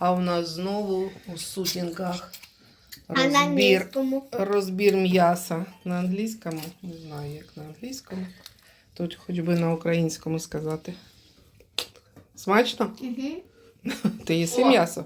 А у нас знову у сутінках розбір, розбір м'яса. На англійському? Не знаю, як на англійському. Тут хоч би на українському сказати. Смачно? Угу. Ти їси м'ясо?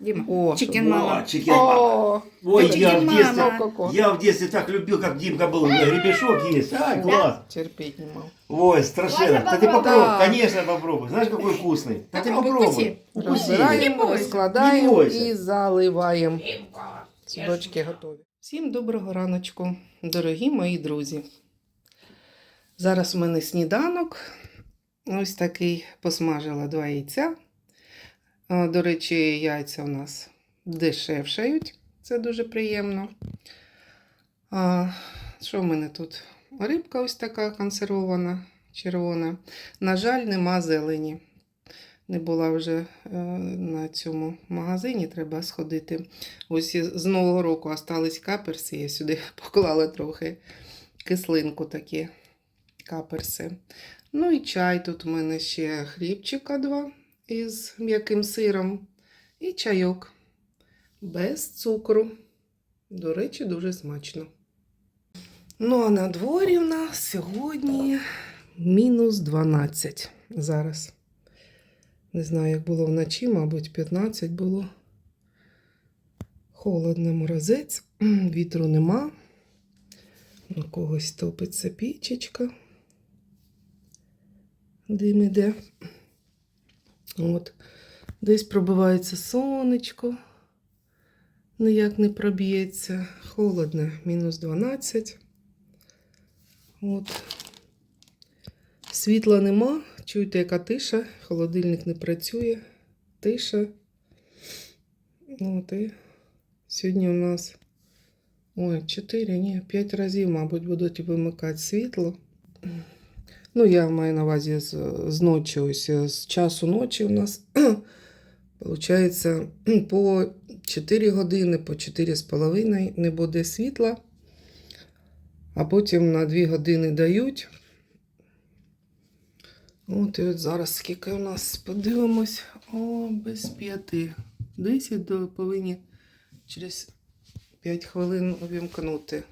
Дима, О, чикен що- мама. О, чикен мама. О, Ой, Чикен я в мама. детстве, ко-ко. я в детстве так любил, как Димка был. Гребешок есть. Ай, класс. терпеть не мав. Ой, страшенно. Можно Да ты попробуй. попробовать? Конечно, попробуй. Знаешь, какой вкусный? Да ты Попробуй, попробуй. вкуси. Укуси. Розбираємо, Не бойся. розкладаємо Не бойся. і заливаємо. Судочки готові. Всім доброго раночку, дорогі мої друзі. Зараз у мене сніданок. Ось такий посмажила два яйця. До речі, яйця у нас дешевшають. Це дуже приємно. А, що в мене тут? Рибка ось така консервована, червона. На жаль, нема зелені. Не була вже е, на цьому магазині, треба сходити. Ось з Нового року остались каперси, я сюди поклала трохи кислинку такі каперси. Ну і чай. Тут у мене ще хлібчика два із м'яким сиром. І чайок без цукру. До речі, дуже смачно. Ну, а на дворі в нас сьогодні мінус 12 зараз. Не знаю, як було вночі, мабуть, 15 було. Холодно морозець, вітру нема. У когось топиться пічечка. Дим іде. От. Десь пробивається сонечко. Ніяк не проб'ється. Холодно, мінус 12. От. Світла нема. Чуєте, яка тиша, холодильник не працює, тиша. От і сьогодні у нас ой, 4, ні, 5 разів, мабуть, будуть вимикати світло. Ну, я маю на увазі з, з ночі, ось з часу ночі у нас виходить по 4 години, по 4,5 не буде світла, а потім на 2 години дають. От і от зараз скільки у нас подивимось. О, без п'яти. 10 до повинні через 5 хвилин увімкнути.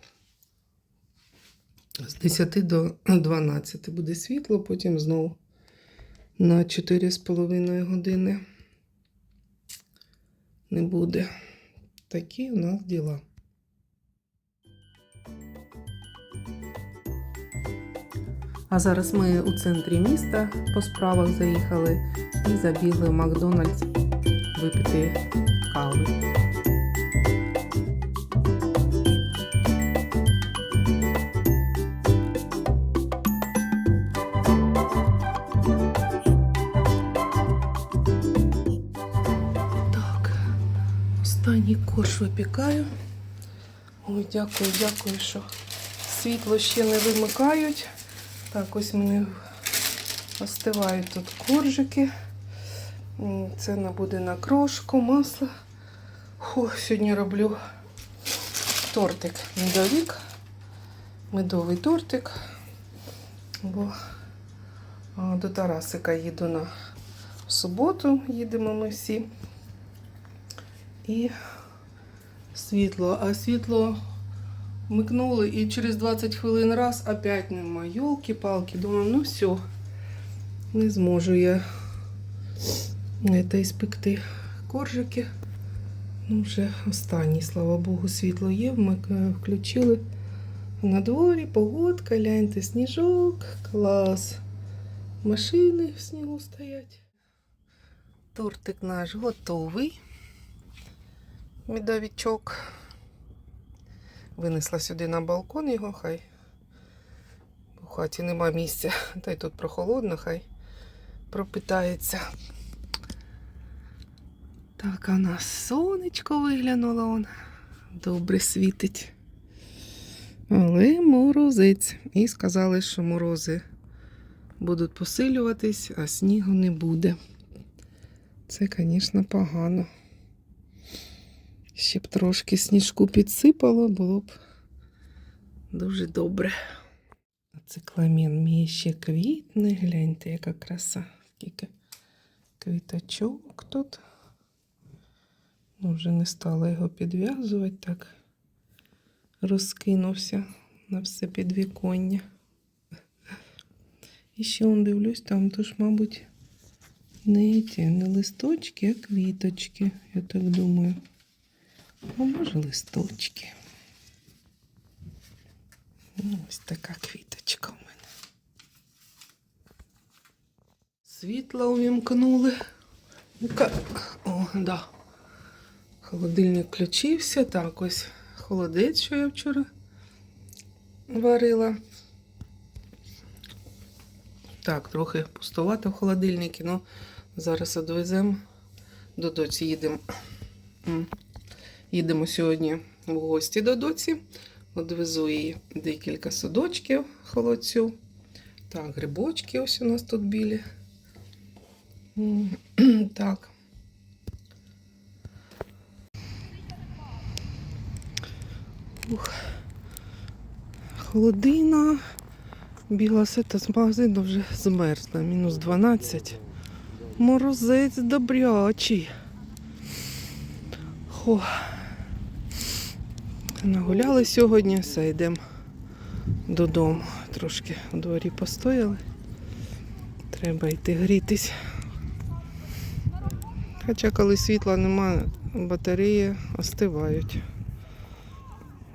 З 10 до 12 буде світло, потім знову на 4,5 години не буде. Такі у нас діла. А зараз ми у центрі міста по справах заїхали і забігли в Макдональдс випити кави. Останній випікаю. Ой, дякую, дякую, що світло ще не вимикають. Так, ось в мене остивають тут коржики. Це буде на крошку, масло. Фу, сьогодні роблю тортик медовик. Медовий тортик. Бо до Тарасика їду на суботу, їдемо ми всі. І світло. А світло Микнули і через 20 хвилин раз опять нема. Йолки-палки, думаю, ну все. Не зможу я це іспекти коржики. Ну, вже останній, слава Богу, світло є. Ми включили на дворі, погодка, гляньте, сніжок, клас. Машини в снігу стоять. Тортик наш готовий. Медовичок. Винесла сюди на балкон його, хай у хаті нема місця, та й тут прохолодно, хай пропитається. Так, а нас сонечко виглянуло он. Добре світить. Але морозець. І сказали, що морози будуть посилюватись, а снігу не буде. Це, звісно, погано. Ще б трошки сніжку підсипало, було б дуже добре. А цикламен мій ще квітне. Гляньте, яка краса. Скільки квіточок тут. Ну, Вже не стала його підв'язувати, так розкинувся на все підвіконня. І ще он дивлюсь, там тож, мабуть, не ті, не листочки, а квіточки, я так думаю. А може листочки. Ну, Ось така квіточка у мене. Світло увімкнули. О, да. Холодильник включився. Так, ось холодець, що я вчора варила. Так, трохи пустувато в холодильнику, ну зараз відвеземо до доці. Їдемо. Їдемо сьогодні в гості до доці. Одвезу їй декілька садочків холодцю. Так, грибочки ось у нас тут білі. Так. Ух. Холодина. Бігла сита з магазину вже змерзла. Мінус 12. Морозець добрячий. Хо. Нагуляли сьогодні, все йдемо додому. Трошки у дворі постояли. Треба йти грітись. Хоча коли світла немає, батареї остивають.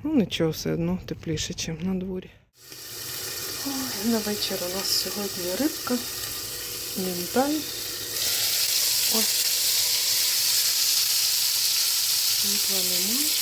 Ну нічого, все одно тепліше, ніж на дворі. Ой, на вечір у нас сьогодні рибка, мінтай. Ось. Світла немає.